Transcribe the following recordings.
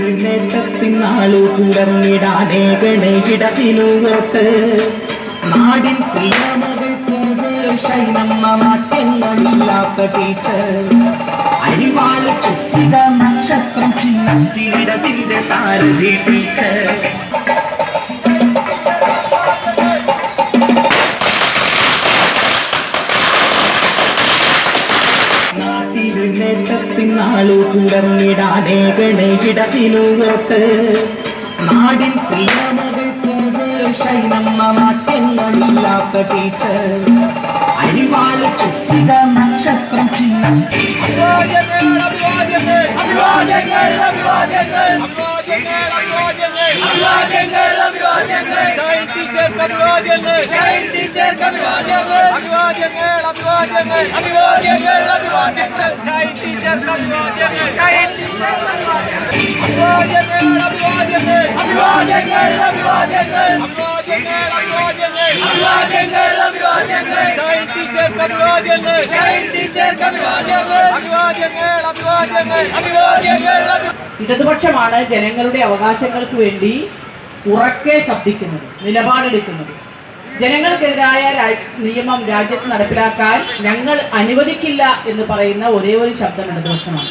നേട്ടത്തിനാളു കുടന്നിടാനേ ഗണയിടത്തിനു തൊട്ട് നാടിൻ പ്രിയമകൾക്ക് ശൈനമ്മ ടീച്ചർ. അരിവാൾ ചുറ്റിക നക്ഷത്രം തിരിടത്തിന്റെ സാരഥി ടീച്ചർ. നേട്ടത്തിനാളു തുടർന്നിടാനേകണേ ഇടത്തിനു വോട്ട് നാടിൻ പ്രിയമകൾക്ക് ശൈനമ്മ മാറ്റങ്ങളില്ലാത്ത ടീച്ചർ അരിവാൾ ചുറ്റിക നക്ഷത്രം ചിഹ്നം. ഇടതുപക്ഷമാണ് ജനങ്ങളുടെ അവകാശങ്ങൾക്ക് വേണ്ടി ഉറക്കെ ശബ്ദിക്കുന്നത് നിലപാടെടുക്കുന്നത്. ജനങ്ങൾക്കെതിരായ നിയമം രാജ്യത്ത് നടപ്പിലാക്കാൻ ഞങ്ങൾ അനുവദിക്കില്ല എന്ന് പറയുന്ന ഒരേ ഒരു ശബ്ദം ഇടതുപക്ഷമാണ്.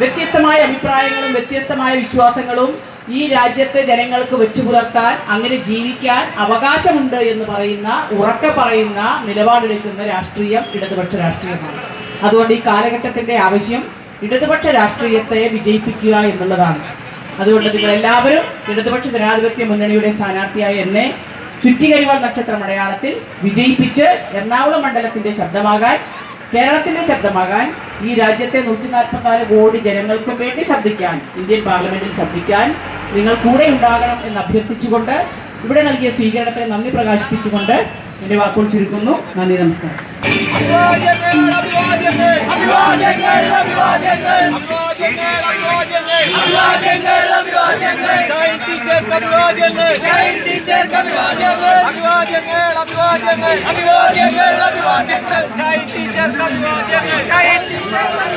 വ്യത്യസ്തമായ അഭിപ്രായങ്ങളും വ്യത്യസ്തമായ വിശ്വാസങ്ങളും ഈ രാജ്യത്തെ ജനങ്ങൾക്ക് വെച്ചു പുലർത്താൻ അങ്ങനെ ജീവിക്കാൻ അവകാശമുണ്ട് എന്ന് പറയുന്ന ഉറക്കെ പറയുന്ന നിലപാടെടുക്കുന്ന രാഷ്ട്രീയം ഇടതുപക്ഷ രാഷ്ട്രീയമാണ്. അതുകൊണ്ട് ഈ കാലഘട്ടത്തിന്റെ ആവശ്യം ഇടതുപക്ഷ രാഷ്ട്രീയത്തെ വിജയിപ്പിക്കുക എന്നുള്ളതാണ്. അതുകൊണ്ട് നിങ്ങൾ എല്ലാവരും ഇടതുപക്ഷ ജനാധിപത്യ മുന്നണിയുടെ സ്ഥാനാർത്ഥിയായ എന്നെ ചുറ്റികരിവാൾ നക്ഷത്ര മലയാളത്തിൽ വിജയിപ്പിച്ച് എറണാകുളം മണ്ഡലത്തിന്റെ ശബ്ദമാകാൻ കേരളത്തിന്റെ ശബ്ദമാകാൻ ഈ രാജ്യത്തെ നൂറ്റി നാൽപ്പത്തിനാല് കോടി ജനങ്ങൾക്കും വേണ്ടി ശബ്ദിക്കാൻ ഇന്ത്യൻ പാർലമെന്റിൽ ശബ്ദിക്കാൻ നിങ്ങൾ കൂടെ ഉണ്ടാകണം എന്ന് അഭ്യർത്ഥിച്ചുകൊണ്ട് ഇവിടെ നൽകിയ സ്വീകരണത്തെ നന്ദി പ്രകാശിപ്പിച്ചുകൊണ്ട് എന്റെ വാക്കുകൾ ചുരുക്കുന്നു നന്ദി നമസ്കാരം അഭിവാദ്യങ്ങൾ 第二组，第二，开营。